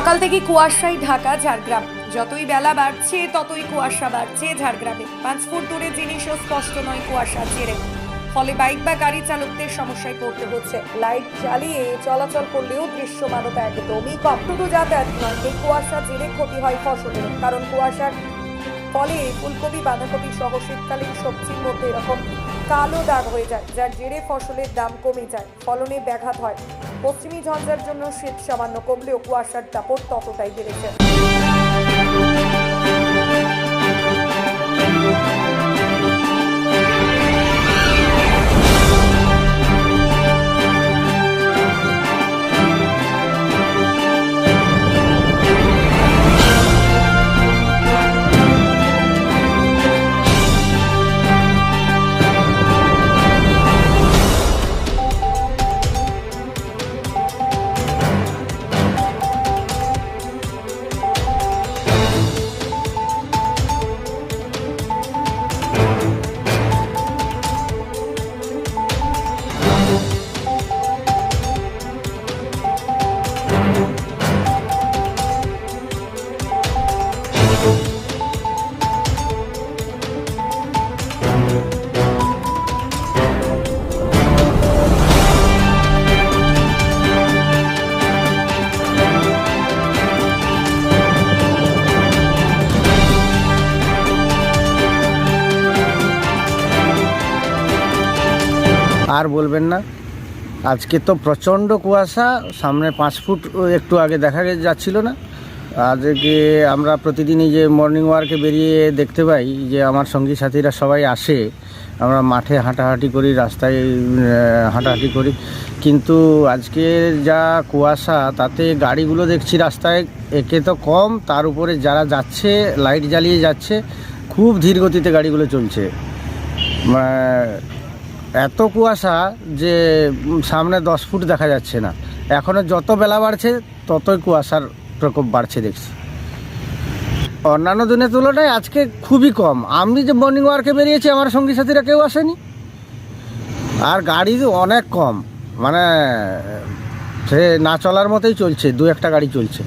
সকাল থেকে কুয়াশায় ঢাকা, ঝাড়গ্রাম। যতই বেলা বাড়ছে, ততই কুয়াশা বাড়ছে ঝাড়গ্রামে। পাঁচ ফুট দূরে জিনিসও স্পষ্ট নয় কুয়াশা ছেড়ে ফলে বাইক বা গাড়ি চালকদের সমস্যায় পড়তে হচ্ছে। লাইট জ্বালিয়ে চলাচল করলেও দৃশ্যমানতা একদমই কম। যাতায়াত নয়, এই কুয়াশা জেরে ক্ষতি হয় ফসলের। কারণ কুয়াশার ফলে ফুলকপি, বাঁধাকপি সহ শীতকালীন সবজির মধ্যে এরকম কালো দাগ হয়ে যায়, যার জেরে ফসলের দাম কমে যায়, ফলনে ব্যাঘাত হয়। পশ্চিমী ঝঞ্ঝার জন্য শীত সামান্য কমলেও কুয়াশার দাপট ততটাই বেড়েছে। আর বলবেন না। আজকে তো প্রচণ্ড কুয়াশা, সামনে পাঁচ ফুট একটু আগে দেখা যাচ্ছিল না। আজকে আমরা প্রতিদিনই যে মর্নিং ওয়ার্কে বেরিয়ে দেখতে পাই যে আমার সঙ্গী সাথীরা সবাই আসে। আমরা মাঠে হাঁটাহাঁটি করি, রাস্তায় হাঁটাহাঁটি করি। কিন্তু আজকে যা কুয়াশা, তাতে গাড়িগুলো দেখছি রাস্তায়, একে তো কম, তার উপরে যারা যাচ্ছে লাইট জ্বালিয়ে যাচ্ছে, খুব ধীর গতিতে গাড়িগুলো চলছে। মা- এত কুয়াশা যে সামনে দশ ফুট দেখা যাচ্ছে না। এখনও যত বেলা বাড়ছে, ততই কুয়াশার প্রকোপ বাড়ছে দেখছি। অন্যান্য দিনের তুলনায় আজকে খুবই কম। আমি যে মর্নিং ওয়ার্কে বেরিয়েছি, আমার সঙ্গী সাথীরা কেউ আসেনি। আর গাড়ি অনেক কম। মানে সে না চলার মতোই চলছে, দু একটা গাড়ি চলছে।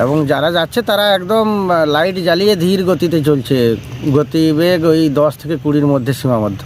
এবং যারা যাচ্ছে, তারা একদম লাইট জ্বালিয়ে ধীর গতিতে চলছে। গতিবেগ ওই দশ থেকে কুড়ির মধ্যে সীমাবদ্ধ।